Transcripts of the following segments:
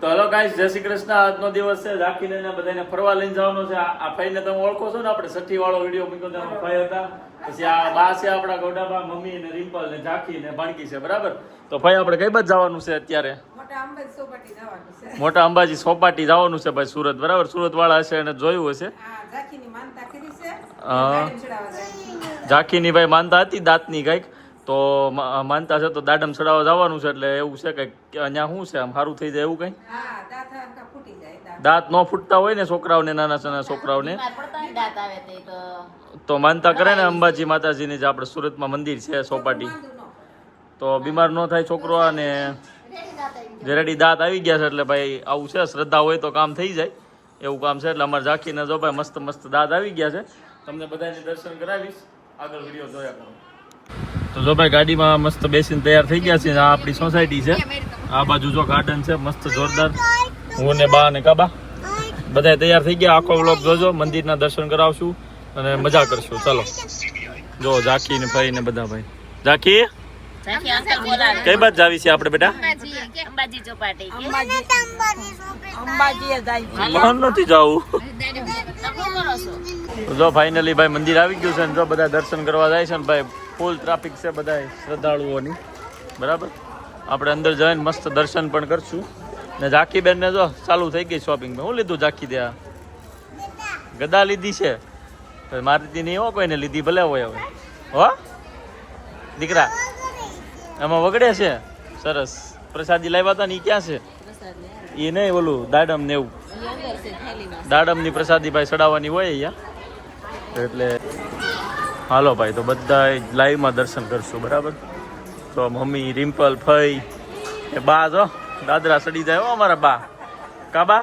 તો hello guys જય શ્રી કૃષ્ણ. આજનો દિવસ છે રાખીને ને બધાને ફરવા લઈને જવાનો છે. આ ભાઈને તમે ઓળખો છો ને? આપણે છઠ્ઠી વાળો વીડિયો મૂક્યો તો એમાં ભાઈ હતા. પછી આ બા છે આપણા ગોડાબા મમ્મી ને રિમ્પલ ને ઝાંખી ને ભાણકી છે બરાબર? તો ભાઈ આપણે કઈ બાજુ જવાનું છે અત્યારે? મોટા અંબાજી સોપાટી જવાનું છે. ભાઈ સુરત બરાબર? સુરત વાળા હશે એને જોયું હશે. ઝાંખી ઝાંખીની ભાઈ માનતા હતી દાંતની કંઈક. તો માનતા છે તો દાડમ ચડાવવા જવાનું છે એટલે એવું છે કે અહીંયા શું છે? આમ સારું થઈ જાય એવું કંઈ? દાંત આખા ફૂટી જાય દાંત. દાંત ન ફૂટતા હોય ને છોકરાઓને નાના નાના છોકરાઓને. બીમાર પડતા હોય દાંત આવે તે તો. તો માનતા કરે ને અંબાજી માતાજીની જે આપણે સુરતમાં મંદિર છે સોપાટી. તો બીમાર ન થાય છોકરો અને રેડી દાંત આવી ગયા છે એટલે ભાઈ આવું છે શ્રદ્ધા હોય તો કામ થઈ જાય. એવું કામ છે એટલે અમારે ઝાંખીને જો ભાઈ મસ્ત મસ્ત દાંત આવી ગયા છે. તમને બધાને દર્શન કરાવીશ. આગળ વીડિયો જોયા કરો. તો જો ભાઈ ગાડીમાં મસ્ત બેસીને તૈયાર થઈ ગયા છે આ આપણી સોસાયટી છે. આ બાજુ જો ગાર્ડન છે મસ્ત જોરદાર. હું ને બા ને કાબા. બધા તૈયાર થઈ ગયા. આખો વ્લોગ જોજો. મંદિરના દર્શન કરાવશું અને મજા કરશું. ચાલો. જો ઝાકી ને ભાઈ ને બધા ભાઈ. બોલાવે કઈ બાજુ જાવી છે આપણે બેટા? મહાન નથી જાવું. જો ફાઇનલી ભાઈ મંદિર આવી ગયું છે જો બધા દર્શન કરવા જાય છે ને ભાઈ ફૂલ ટ્રાફિક છે બધા શ્રદ્ધાળુઓની. બરાબર? આપણે અંદર જઈને મસ્ત દર્શન પણ કરશું. ને ઝાંખી બેન જો ચાલુ થઈ ગઈ શોપિંગ હું લીધું ઝાંખી ત્યાં ગદા લીધી છે. તો મારી નહીં હો કોઈને લીધી ભલે હોય હવે. હો? દીકરા એમાં વગડે છે? સરસ. પ્રસાદી લાવ્યા હતા ને એ ક્યાં છે? એ નહીં ઓલું દાડમ ને એવું દાડમની પ્રસાદી ભાઈ ચડાવવાની હોય અહીંયા. એટલે હાલો ભાઈ, તો બધા લાઈવમાં દર્શન કરશું, બરાબર? તો મમ્મી, રિમ્પલ, ફઈ, એ બા જો, દાદરા સડી જાય હો અમારા બા. કાબા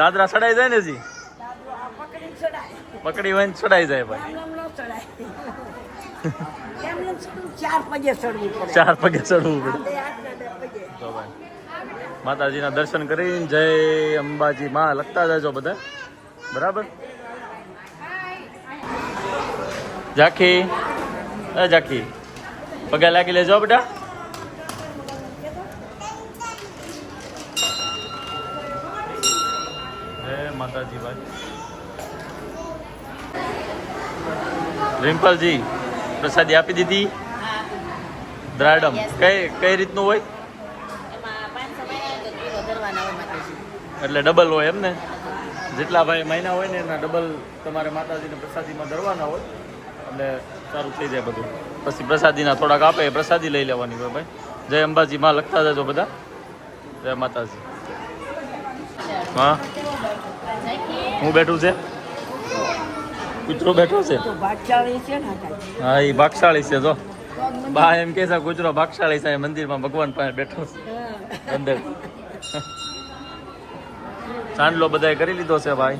દાદરા સડાઈ જાય ને જી પકડી વહીને ચડાઈ જાય ભાઈ. ચાર પગે ચડવું પડે. તો ભાઈ, માતાજીના દર્શન કરીને જય અંબાજી માં લખતા જાજો બધા. બરાબર? ઝાંખી એ ઝાંખી પગે લાગી લેજો બેટા. માતાજી ભાઈ રિમ્પલજી પ્રસાદી આપી દીધી. દ્રાડમ. કઈ કઈ રીતનું હોય? એટલે ડબલ હોય એમ ને જેટલા ભાઈ મહિના હોય ને એના ડબલ તમારે માતાજીને પ્રસાદીમાં ધરવાના હોય. એટલે સારું થઈ જાય બધું. પછી પ્રસાદીના થોડાક આપે પ્રસાદી લઈ લેવાની હોય ભાઈ. જય અંબાજી માં લખતા જજો બધા. જય માતાજી. હા? હું બેઠું છે? કૂતરો બેઠો છે. હા એ ભાગશાળી છે જો. બા એમ કે છે કૂતરો ભાગશાળી છે મંદિરમાં ભગવાન પાસે બેઠો છે. અંદર. ચાંદલો બધાએ કરી લીધો છે ભાઈ.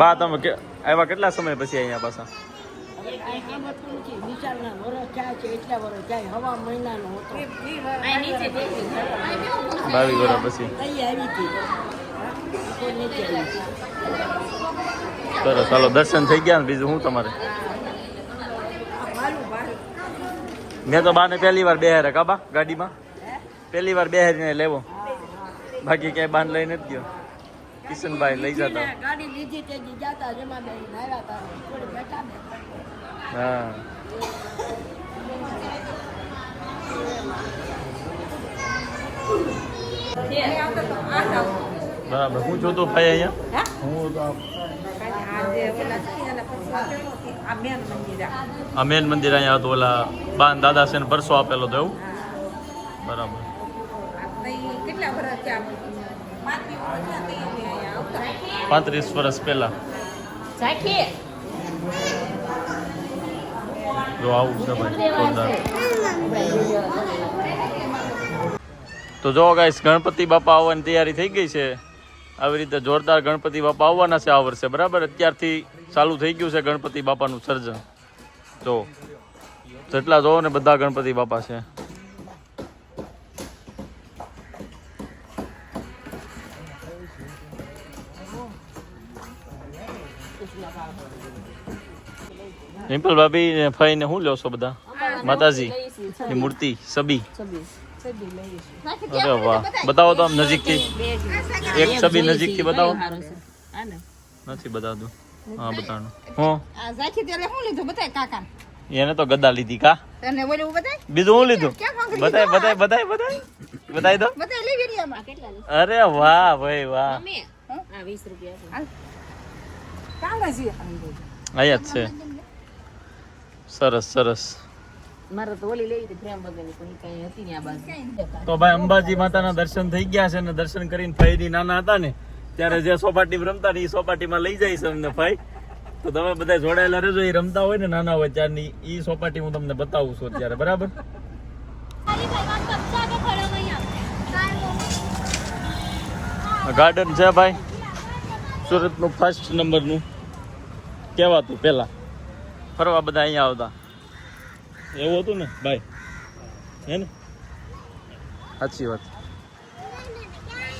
બા, તમે કે આવ્યા કેટલા સમય પછી અહીંયા પાછા? બાવીસ વર્ષ પછી. સરસ ચાલો દર્શન થઈ ગયા ને બીજું શું તમારે? મેં તો બાને પહેલી વાર બેહારે કાબા ગાડીમાં? પહેલી વાર બેહારીને લેવો. બાકી ક્યાંય બાન લઈને જ ગયો. કિશનભાઈ લઈ જતા. ગાડી લીધી તે દી જાતા જેમાં હતા થોડી બેઠા ને. હા. બરાબર. હું જોતો ભાઈ અહીંયા? હું? તો આ મેન મંદિર અહીંયા હતું ઓલા બાન દાદા છે પરસો આપેલો હતો એવું? બરાબર. કેટલા વર્ષ પાંત્રીસ વર્ષ પહેલા. જો આવું છે તો જો ગાઈસ ગણપતિ બાપા આવવાની તૈયારી થઈ ગઈ છે. આવી રીતે જોરદાર ગણપતિ બાપા આવવાના છે આ વર્ષે બરાબર? અત્યારથી ચાલુ થઈ ગયું છે ગણપતિ બાપાનું સર્જન. જો જેટલા જોવો ને બધા ગણપતિ બાપા છે. રિમ્પલ ભાભી ને ફઈ ને શું લો છો બધા? માતાજી ની મૂર્તિ સબી અરે વાહ. બતાવો તો આમ નજીકથી. એક છબી નજીકથી બતાવો. નથી બતાવતું. હા બતાવવાનું હું. એને તો ગદા લીધી કા? બીજું હું લીધું? બતાય બતાય બતાય બતાય. બતાયની અરે વાહ ભાઈ વાહ. વીસ રૂપિયા અહીંયા જ છે. સરસ સરસ. મારે તો ભાઈ અંબાજી માતાના દર્શન થઈ ગયા છે ને દર્શન કરીને ફઈની નાના હતા ને ત્યારે જે સોપાટી રમતા ને એ સોપાટીમાં લઈ જાય છે અમને ભાઈ. તો તમે બધા જોડાયેલા રહેજો એ રમતા હોય ને નાના હોય ત્યારની એ સોપાટી હું તમને બતાવું છું અત્યારે બરાબર? ગાર્ડન છે ભાઈ. સુરતનું ફર્સ્ટ નંબરનું કહેવાતું પહેલાં. ફરવા બધા અહીંયા આવતા. એવું હતું ને? ભાઈ હે ને? સાચી વાત.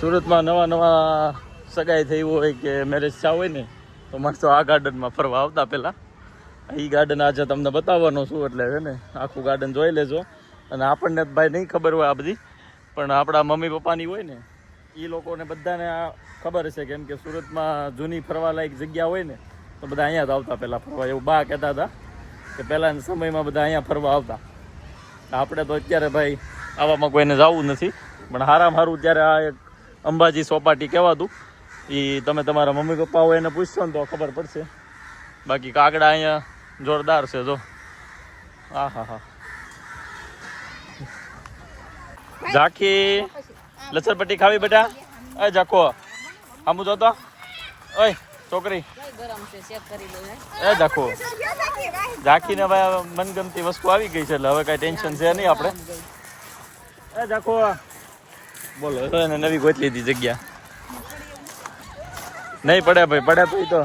સુરતમાં નવા નવા સગાઈ થઈ હોય કે મેરેજ થયા હોય ને તો માણસો આ ગાર્ડનમાં ફરવા આવતા પહેલાં. એ ગાર્ડન આજે તમને બતાવવાનો છું એટલે છે ને આખું ગાર્ડન જોઈ લેજો. અને આપણને તો ભાઈ નહીં ખબર હોય આ બધી પણ આપણા મમ્મી પપ્પાની હોય ને એ લોકોને બધાને આ ખબર છે કેમ કે સુરતમાં જૂની ફરવાલાયક જગ્યા હોય ને તો બધા અહીંયા જ આવતા પહેલાં ફરવા. એવું બા કહેતા હતા કે પહેલાંના સમયમાં બધા અહીંયા ફરવા આવતા. આપણે તો અત્યારે ભાઈ આવામાં કોઈને જવું નથી. પણ હારામાં હારું ત્યારે આ એક અંબાજી સોપાટી કહેવાતું. એ તમે તમારા મમ્મી પપ્પા હોય એને પૂછશો ને તો ખબર પડશે. બાકી કાગડા અહીંયા જોરદાર છે, જો. હા હા હા ઝાંખી, લસણપટ્ટી ખાવી બેટા? અ જાકો આમું જોતો ઓય, છોકરી. કઈ ગરમ છે ચેક કરી લો હે. એ જાકો ઝાંખીને ભાઈ મનગમતી વસ્તુ આવી ગઈ છે એટલે હવે કાંઈ ટેન્શન છે નહીં આપણે. એ જાકો બોલો એને નવી ગોત લીધી જગ્યા. નહીં પડે ભાઈ પડે ભાઈ તો.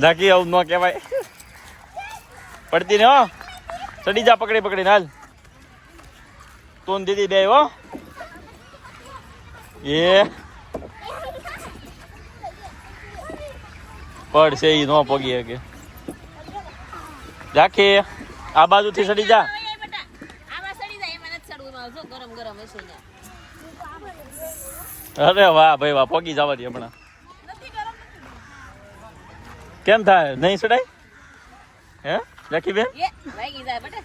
ઝાંકી આવું ન કહેવાય. પડતી ને હો. ચડી જા પકડી પકડી હાલ. તું દીદી બે હો. એ. પડશે ઈ ન પગી શકે. ઝાંખી આ બાજુથી સડી જા. જાય અરે વાહ ભાઈ વાહ પગી જવા દે હમણાં. કેમ થાય? નહીં સડાય? હે જાખી બેન? જાય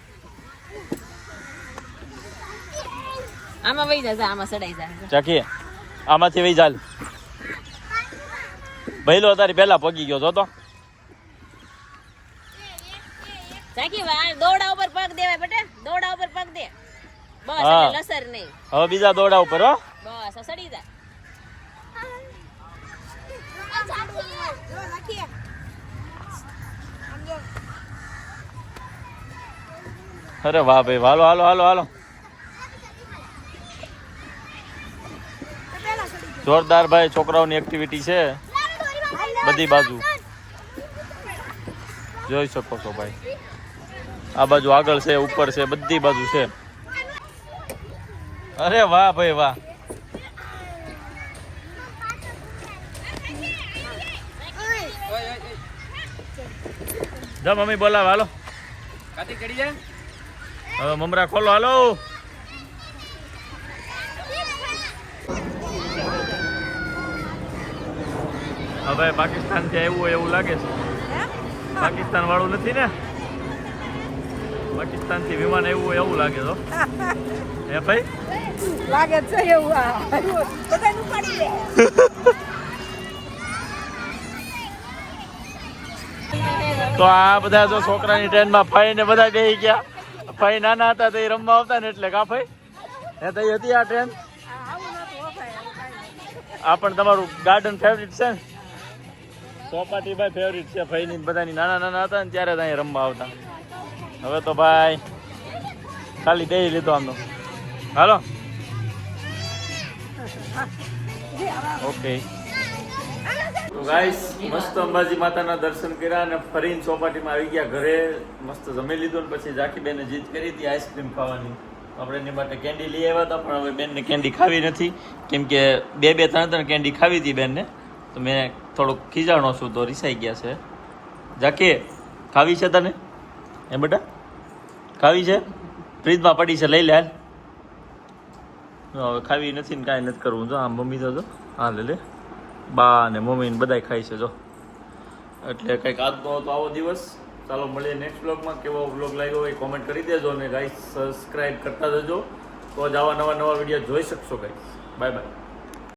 આમાં વહી જાય આમાં સડાઈ જાય ચાકી આમાંથી વહી ચાલ. ભઈલો તારી પેલા પગી ગયો તો દોડા ઉપર પગ દેવાય બેટા દોડા ઉપર પગ દે. બસ લસર નહીં. હવે બીજા દોડા ઉપર હો. બસ સડી જાય. અરે વાહ ભાઈ હાલો હાલો હાલો હાલો. જોરદાર ભાઈ છોકરાઓની એક્ટિવિટી છે. બધી બાજુ. જોઈ શકો છો ભાઈ. આ બાજુ આગળ છે ઉપર છે બધી બાજુ છે. અરે વાહ ભાઈ વાહ. જા મમ્મી બોલાવ હાલો. હવે મમરા ખોલો હાલો. હવે પાકિસ્તાનથી આવ્યું હોય એવું લાગે છે. પાકિસ્તાન વાળું નથી ને? પાકિસ્તાનથી વિમાન આવ્યું હોય એવું લાગે તો. હે ભાઈ? લાગે છે એવું બધાનું ઉપાડી લે. તો આ બધા જો છોકરાની ટ્રેનમાં ફાઈ ને બધા બેસી ગયા. ફાઈ નાના હતા તો એ રમવા આવતા ને એટલે કા ફાઈ હે તો હતી આ ટ્રેન? આ પણ તમારું ગાર્ડન ફેવરિટ છે ને? ચોપાટી ભાઈ ફેવરિટ છે ને બધાની નાના નાના હતા ને ત્યારે ત્યાં રમવા આવતા. હવે તો ભાઈ, ખાલી દઈ લીધો આમનો. હાલો. ઓકે તો ગાઈસ મસ્ત અંબાજી માતાના દર્શન કર્યા અને ફરીને ચોપાટીમાં આવી ગયા ઘરે. મસ્ત જમી લીધું ને પછી ઝાકી બેને જીત કરી હતી આઈસ્ક્રીમ ખાવાની. આપણે એની માટે કેન્ડી લઈ આવ્યા હતા, પણ હવે બેનને કેન્ડી ખાવી નથી. કેમ કે બે બે, ત્રણ ત્રણ કેન્ડી ખાવી હતી બેનને. તો મેં થોડુંક ખીજાણો છું, તો રિસાઈ ગયા છે. જાકે ખાવી છે તને? એ બેટા? ખાવી છે? ફ્રીજમાં પડી છે, લઈ લે હવે ખાવી નથી ને કાંઈ નથી કરવું. જો આ મમ્મી તો હા, લે લે. બા ને મમ્મી ને બધાય ખાય છે, જો. એટલે કંઈક આજનો તો આવો દિવસ. ચાલો, મળીએ નેક્સ્ટ બ્લોગમાં કેવો બ્લોગ લાગ્યો હોય કોમેન્ટ કરી દેજો અને ગાઈસ સબસ્ક્રાઇબ કરતા જજો. તો જ આવા નવા નવા વીડિયો જોઈ શકશો ગાઈસ બાય બાય